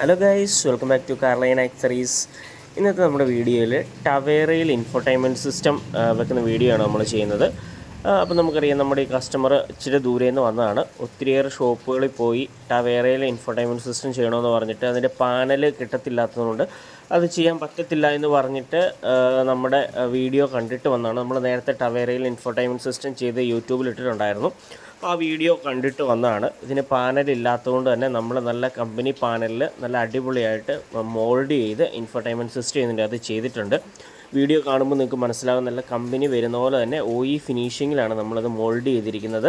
Hello guys welcome back to Carline accessories ഇന്നത്തെ നമ്മുടെ വീഡിയോയിൽ ടവേറയിൽ ഇൻഫോർടൈൻമെന്റ് സിസ്റ്റം വെക്കുന്ന വീഡിയോ ആണ് നമ്മൾ ചെയ്യുന്നത്. അപ്പോൾ നമുക്കറിയാം നമ്മുടെ ഈ കസ്റ്റമർ ഇച്ചിരി ദൂരെ നിന്ന് വന്നതാണ്. ഒത്തിരിയേറെ ഷോപ്പുകളിൽ പോയി ടവേറയിൽ ഇൻഫർടൈൻമെന്റ് സിസ്റ്റം ചെയ്യണമെന്ന് പറഞ്ഞിട്ട് അതിന്റെ പാനൽ കിട്ടത്തില്ലാത്തതുകൊണ്ട് അത് ചെയ്യാൻ പറ്റത്തില്ല എന്ന് പറഞ്ഞിട്ട് നമ്മുടെ വീഡിയോ കണ്ടിട്ട് വന്നതാണ് നമ്മൾ നേരത്തെ ടവേറയിൽ ഇൻഫർടൈൻമെന്റ് സിസ്റ്റം ചെയ്ത് യൂട്യൂബിൽ ഇട്ടിട്ടുണ്ടായിരുന്നു. ആ വീഡിയോ കണ്ടിട്ട് വന്നാണ്. ഇതിന് പാനൽ ഇല്ലാത്തതുകൊണ്ട് തന്നെ നമ്മൾ നല്ല കമ്പനി പാനലിൽ നല്ല അടിപൊളിയായിട്ട് മോൾഡ് ചെയ്ത് ഇൻഫർടൈൻമെന്റ് സിസ്റ്റം ഇതിന്റെ അത് ചെയ്തിട്ടുണ്ട്. വീഡിയോ കാണുമ്പോൾ നിങ്ങൾക്ക് മനസ്സിലാകുന്നില്ല കമ്പനി വരുന്ന പോലെ തന്നെ ഒ ഇ ഫിനിഷിങ്ങിലാണ് നമ്മളത് മോൾഡ് ചെയ്തിരിക്കുന്നത്.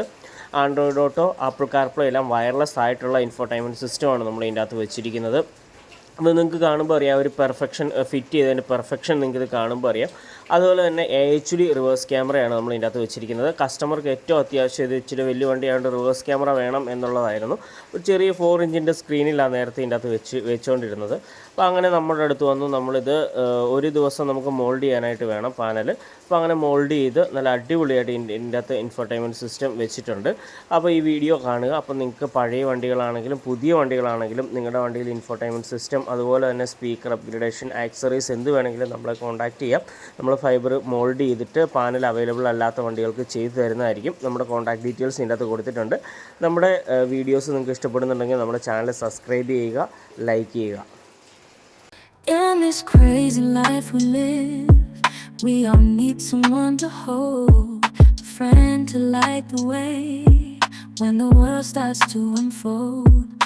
ആൻഡ്രോയിഡ് ഓട്ടോ ആപ്പിൾ കാർപ്ലോ എല്ലാം വയർലെസ് ആയിട്ടുള്ള ഇൻഫോർടൈൻമെന്റ് സിസ്റ്റമാണ് നമ്മൾ ഇതിന്റെ അകത്ത് വെച്ചിരിക്കുന്നത്. അപ്പോൾ നിങ്ങൾക്ക് കാണുമ്പോൾ അറിയാം ഒരു പെർഫെക്ഷൻ ഫിറ്റ് ചെയ്തതിന്റെ പെർഫെക്ഷൻ നിങ്ങൾക്ക് ഇത് കാണുമ്പോൾ അറിയാം. അതുപോലെ തന്നെ എ എച്ച് ഡി റിവേഴ്സ് ക്യാമറയാണ് നമ്മൾ ഇതിന്റെ അകത്ത് വെച്ചിരിക്കുന്നത്. കസ്റ്റമർക്ക് ഏറ്റവും അത്യാവശ്യം ഇത് ഇച്ചിരി വലിയ വണ്ടിയായതുകൊണ്ട് റിവേഴ്സ് ക്യാമറ വേണം എന്നുള്ളതായിരുന്നു. ഒരു ചെറിയ ഫോർ ഇഞ്ചിന്റെ സ്ക്രീനിലാണ് നേരത്തെ ഇതിന്റെ അകത്ത് വെച്ച് വെച്ചുകൊണ്ടിരുന്നത് അപ്പോൾ അങ്ങനെ നമ്മുടെ അടുത്ത് വന്നു. നമ്മളിത് ഒരു ദിവസം നമുക്ക് മോൾഡ് ചെയ്യാനായിട്ട് വേണം പാനൽ അപ്പോൾ അങ്ങനെ മോൾഡ് ചെയ്ത് നല്ല അടിപൊളിയായിട്ട് ഇതിന്റെ അകത്ത് ഇൻഫർടൈൻമെന്റ് സിസ്റ്റം വെച്ചിട്ടുണ്ട്. അപ്പോൾ ഈ വീഡിയോ കാണുക. അപ്പോൾ നിങ്ങൾക്ക് പഴയ വണ്ടികളാണെങ്കിലും പുതിയ വണ്ടികളാണെങ്കിലും നിങ്ങളുടെ വണ്ടിയിൽ ഇൻഫർടൈൻമെന്റ് സിസ്റ്റം അതുപോലെ തന്നെ സ്പീക്കർ അപ്ഗ്രഡേഷൻ ആക്സറീസ് എന്ത് വേണമെങ്കിലും നമ്മളെ കോൺടാക്റ്റ് ചെയ്യാം. നമ്മൾ ഫൈബർ മോൾഡ് ചെയ്തിട്ട് പാനൽ അവൈലബിൾ അല്ലാത്ത വണ്ടികൾക്ക് ചെയ്തു തരുന്നതായിരിക്കും. നമ്മുടെ കോൺടാക്ട് ഡീറ്റെയിൽസ് ഇതിന്റെ അകത്ത് കൊടുത്തിട്ടുണ്ട്. നമ്മുടെ വീഡിയോസ് നിങ്ങൾക്ക് ഇഷ്ടപ്പെടുന്നുണ്ടെങ്കിൽ നമ്മുടെ ചാനൽ സബ്സ്ക്രൈബ് ചെയ്യുക ലൈക്ക് ചെയ്യുക. In this crazy life we live, we all need someone to hold, a friend to light the way when the world starts to unfold.